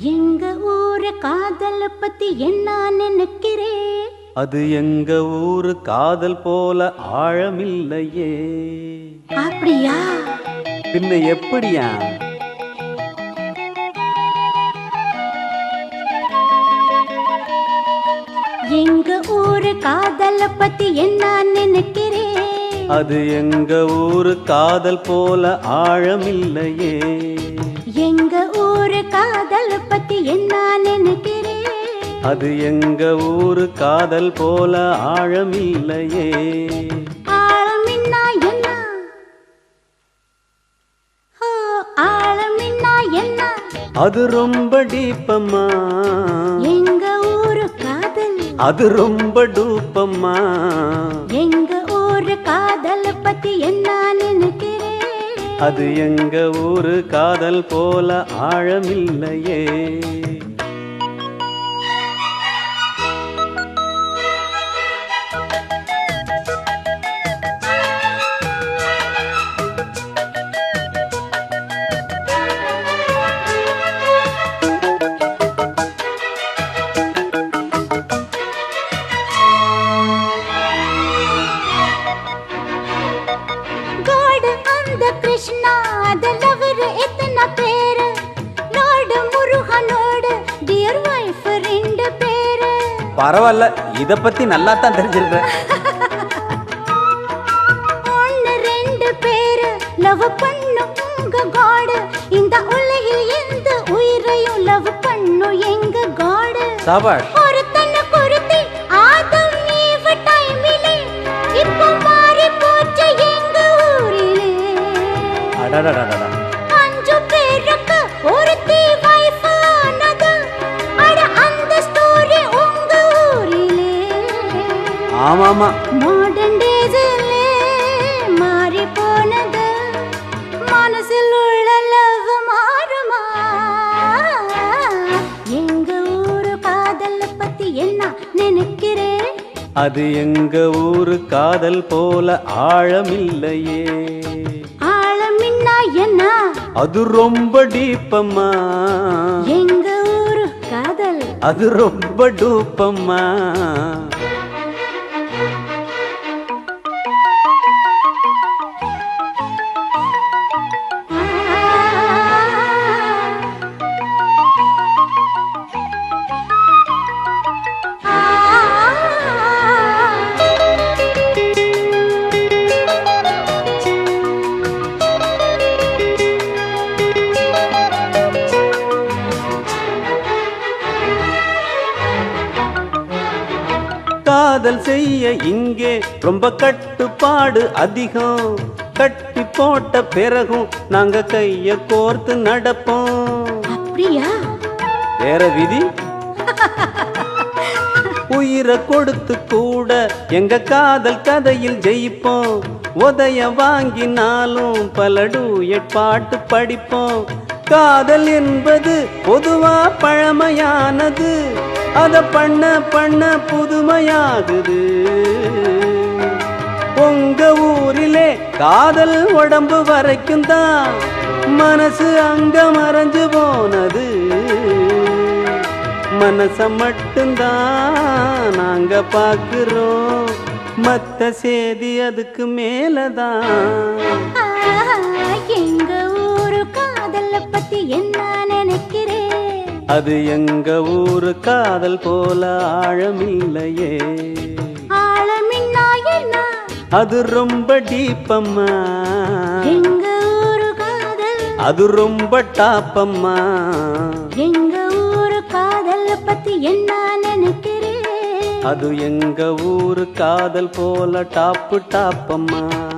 எங்க ஊரு காதல பத்தி என்ன நினைக்கிறே? அது எங்க ஊரு காதல் போல ஆழமில்லையே. அப்படியா? பின்ன எப்படியா? எங்க ஊரு காதல பத்தி என்ன நினைக்கிறே? அது எங்க ஊரு காதல் போல ஆழமில்லையே. எங்க காதல பத்தி என்ன நினைக்கிறே அது எங்க ஊரு காதல் போல ஆழமில்லையே. ஆழமின்னா என்ன? ஓ ஆழமின்னா என்ன? அது ரொம்ப டீப்பம்மா. எங்க ஊரு காதல்? அது ரொம்ப டூப்பம்மா. எங்க ஊரு காதல பத்தி என்ன நினைக்கிறே அது எங்க ஊரு? காதல் போல ஆழமில்லையே. அந்த கிருஷ்ணா அதலவர் எத்தனை பேரு? நாடு முருகனோடு டியர் வைஃப் ரெண்டு பேரு. பரவாயில்ல இத பத்தி நல்லா தான் தெரிஞ்சிருக்கிறேன் ஒன்னு ரெண்டு பேரு லவ் பண்ணும் உங்க காடு. இந்த உலகில் எந்த உயிரையும் லவ் பண்ணும் எங்க காடு? சபாஷ். அஞ்சு பேருக்கு ஒருத்தி வைஃப் ஆனது அட அந்த ஸ்டோரி உங்க ஊரிலே ஆமாமா மாடர்ன் டேஸிலே மாறி போனது மனசில் உள்ள லவ் மாறுமா எங்க ஊரு காதல் பத்தி என்ன நினைக்கிறேன் அது எங்க ஊரு காதல் போல ஆழமில்லையே என்ன? அது ரொம்ப டீப்பம்மா. எங்க ஊரு காதல். அது ரொம்ப டூப்பம்மா. காதல் செய்ய இங்கே ரொம்ப கட்டுப்பாடு அதிகம். கட்டி போட்ட பிறகும் நாங்க கைய கோர்த்து நடப்போம். அப்படியா? வேற விதி? உயிரை கொடுத்து கூட எங்க காதல் கதையில் ஜெயிப்போம். உதய வாங்கினாலும் பல டூயட் பாட்டு படிப்போம். காதல் என்பது பொதுவா பழமையானது. அதை பண்ண பண்ண புதுமையாகுது. உங்க ஊரிலே காதல் உடம்பு வரைக்கும் தான் மனசு அங்க மறைஞ்சு போனது. மனச மட்டும்தான் நாங்க பாக்குறோம் மத்த சேதி அதுக்கு மேலதான். எங்க ஊரு காதல பத்தி என்ன நினைக்கிறேன் அது எங்க ஊரு காதல் போல ஆழமில்லையே. அது ரொம்ப டீப்பம்மா. எங்க ஊரு காதல்? அது ரொம்ப டாப்பம்மா. எங்க ஊரு காதல் பத்தி என்ன நினைக்கிறே? அது எங்க ஊரு காதல் போல டாப்பு டாப்பம்மா.